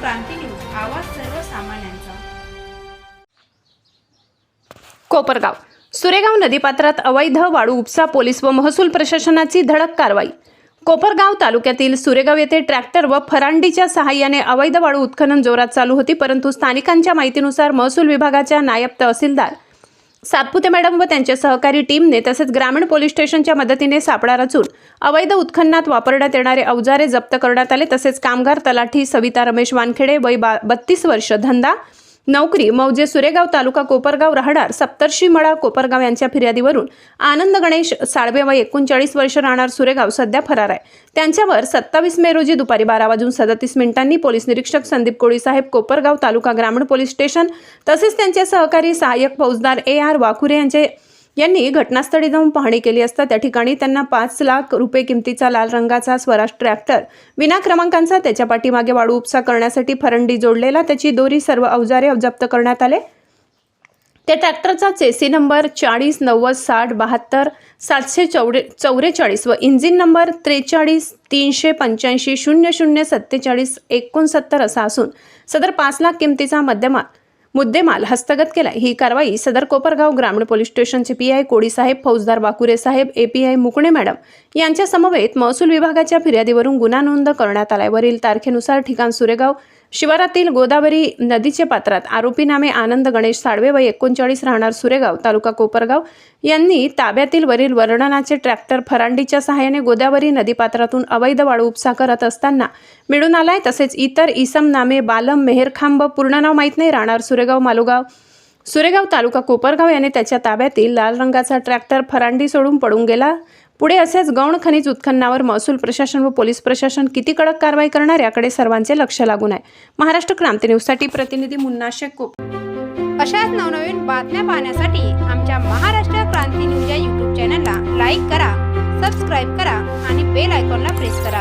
क्रांती news आवाज सर्वसामान्यांचा. कोपरगाव. सुरेगाव नदीपात्रात अवैध वाळू उपसा पोलीस व महसूल प्रशासनाची धडक कारवाई. कोपरगाव तालुक्यातील सुरेगाव येथे ट्रॅक्टर व फरांडीच्या सहाय्याने अवैध वाळू उत्खनन जोरात चालू होती परंतु स्थानिकांच्या माहितीनुसार महसूल विभागाच्या नायब तहसीलदार सातपुते मॅडम व त्यांच्या सहकारी टीमने तसेच ग्रामीण पोलीस स्टेशनच्या मदतीने सापळा रचून अवैध उत्खननात वापरण्यात येणारे अवजारे जप्त करण्यात आले. तसेच कामगार तलाठी सविता रमेश वानखेडे वय बा बत्तीस वर्ष धंदा नोकरी मौजे सुरेगाव तालुका कोपरगाव राहणार सप्तर्षी मळा कोपरगाव यांच्या फिर्यादीवरून आनंद गणेश साळवे व एकोणचाळीस वर्ष राहणार सुरेगाव सध्या फरार आहे. त्यांच्यावर सत्तावीस मे रोजी दुपारी बारा वाजून सदतीस मिनिटांनी पोलीस निरीक्षक संदीप कोळीसाहेब कोपरगाव तालुका ग्रामीण पोलीस स्टेशन तसेच त्यांचे सहकारी सहाय्यक फौजदार ए आर वाकुरे यांचे यांनी घटनास्थळी जाऊन पाहणी केली असता त्या ठिकाणी त्यांना पाच लाख रुपये किमतीचा लाल रंगाचा स्वराज ट्रॅक्टर विना क्रमांकांचा त्याच्या पाठीमागे वाळू उपसा करण्यासाठी फरंडी जोडलेला त्याची दोरी सर्व अवजारे जप्त करण्यात आले. त्या ट्रॅक्टरचा चेसी नंबर चाळीस नव्वद साठ बहात्तर सातशे चौरे चौवेचाळीस व इंजिन नंबर त्रेचाळीस तीनशे पंच्याऐंशी शून्य शून्य सत्तेचाळीस एकोणसत्तर असा असून सदर पाच लाख किमतीचा मध्यमाल. मुद्देमाल हस्तगत केला ही कारवाई सदर कोपरगाव ग्रामीण पोलीस स्टेशनचे पी आय कोडीसाहेब फौजदार बाकुरे साहेब A P I Mukane madam यांच्या समवेत महसूल विभागाच्या फिर्यादीवरून गुन्हा नोंद करण्यात आलाय. वरील तारखेनुसार ठिकाण सुरेगाव शिवारातील गोदावरी नदीच्या पात्रात आरोपी नामे आनंद गणेश साळवे व एकोणचाळीस राहणार सुरेगाव तालुका कोपरगाव यांनी ताब्यातील वरील वर्णनाचे ट्रॅक्टर फरांडीच्या सहाय्याने गोदावरी नदीपात्रातून अवैध वाळू उपसा करत असताना मिळून आलाय तसेच इतर इसम नामे बालम मेहरखांब पूर्ण नाव माहीत नाही राहणार सुरेगाव मालुगाव. सुरेगाव तालुका कोपरगाव याने त्याच्या ताब्यातील लाल रंगाचा ट्रॅक्टर फरांडी सोडून पडून गेला. पुढे असेच गौण खनिज उत्खननावर महसूल प्रशासन व पोलीस प्रशासन किती कडक कारवाई करणार याकडे सर्वांचे लक्ष लागून आहे. महाराष्ट्र क्रांती न्यूजसाठी प्रतिनिधी मुन्ना शेख अशाच नवनवीन बातम्या पाहण्यासाठी आमच्या महाराष्ट्र क्रांती न्यूज या यूट्यूब चॅनलला लाईक करा सबस्क्राईब करा आणि बेल आयकॉनला प्रेस करा.